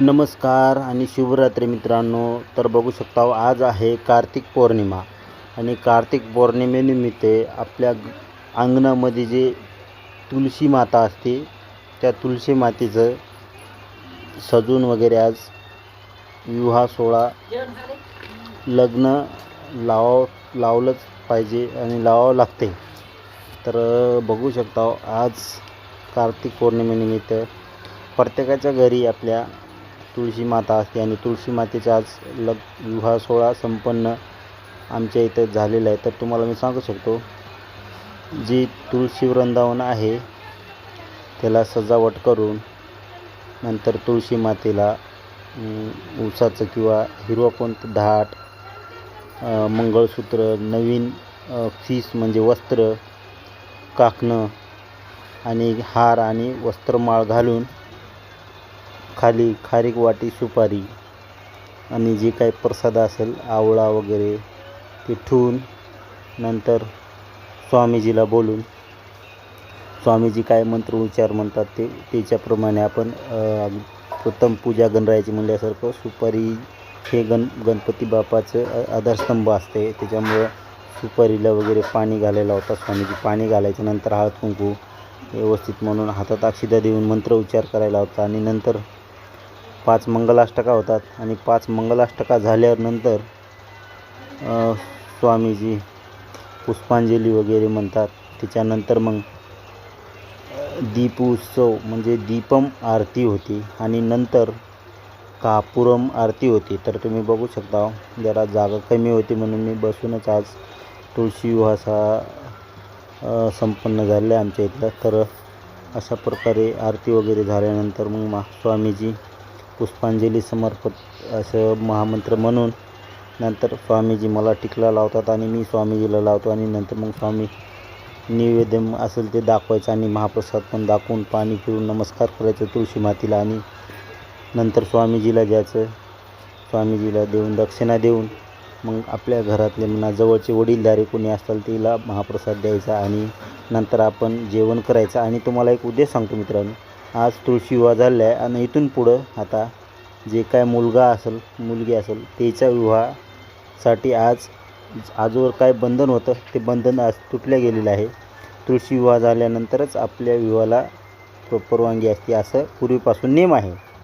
नमस्कार आणि शुभरात्री मित्रांनो. तर बघू शकता आज आहे कार्तिक पौर्णिमा. आणि कार्तिक पौर्णिमेनिमित्त आपल्या अंगणामध्ये जे तुळशी माता असते त्या तुळशी मातेचं सजून वगैरे आज विवाह सोहळा लग्न लाव लावलंच पाहिजे आणि लावावं लागते. तर बघू शकता आज कार्तिक पौर्णिमेनिमित्त प्रत्येकाच्या घरी आपल्या तुळशी माता असते आणि तुळशी मातेचा आज लग विवाह सोहळा संपन्न आमच्या इथं झालेला आहे. तर तुम्हाला मी सांगू शकतो जी तुळशी वृंदावन आहे त्याला सजावट करून नंतर तुळशी मातेला उसाचं किंवा हिरवापंत कोणतं धाट मंगळसूत्र नवीन फीस म्हणजे वस्त्र काकणं आणि हार आणि वस्त्रमाळ घालून खाली खारीक वाटी सुपारी आणि जे काही प्रसाद असेल आवळा वगैरे ते ठेवून नंतर स्वामीजीला बोलून स्वामीजी काय मंत्र उच्चार म्हणतात ते त्याच्याप्रमाणे आपण प्रथम पूजा गणरायाची म्हणल्यासारखं सुपारी हे गण गणपती बापाचं आधारस्तंभ असते. त्याच्यामुळं सुपारीला वगैरे पाणी घालायला होता स्वामीजी. पाणी घालायचं नंतर हळद कुंकू व्यवस्थित म्हणून हातात अक्षिदा देऊन मंत्र उच्चार करायला होता आणि नंतर पाच मंगलाष्टका होतात आणि पाच मंगलाष्टका झाल्यानंतर स्वामीजी पुष्पांजली वगैरे म्हणतात. त्याच्यानंतर मग दीप उत्सव म्हणजे दीपम आरती होती आणि नंतर कापुरम आरती होती. तर तुम्ही बघू शकता जरा जागा कमी होती म्हणून मी बसूनच आज तुळशी विवासा संपन्न झालेला आहे आमच्या इथलं. तर अशा प्रकारे आरती वगैरे झाल्यानंतर मग मा स्वामीजी पुष्पांजली समर्पत असं महामंत्र म्हणून नंतर स्वामीजी मला टिकला लावतात आणि मी स्वामीजीला लावतो आणि नंतर मग स्वामी नैवेद्य असेल ते दाखवायचं आणि महाप्रसाद पण दाखवून पाणी पिऊन नमस्कार करायचं तुळशी मातीला आणि नंतर स्वामीजीला द्यायचं. स्वामीजीला देऊन दक्षिणा देऊन मग आपल्या घरातले म्हणा जवळचे वडीलधारे कोणी असतात तिला महाप्रसाद द्यायचा आणि नंतर आपण जेवण करायचं. आणि तुम्हाला एक उद्देश सांगतो मित्रांनो आज तुळशी विवाह झालेला आहे आणि इथून पुढं आता जे काय मुलगा असेल मुलगी असेल त्याच्या विवाहासाठी आज आजवर काय बंधन होतं ते बंधन आज तुटल्या गेलेलं आहे. तुळशी विवाह झाल्यानंतरच आपल्या विवाहाला परवानगी असते असं पूर्वीपासून नेम आहे.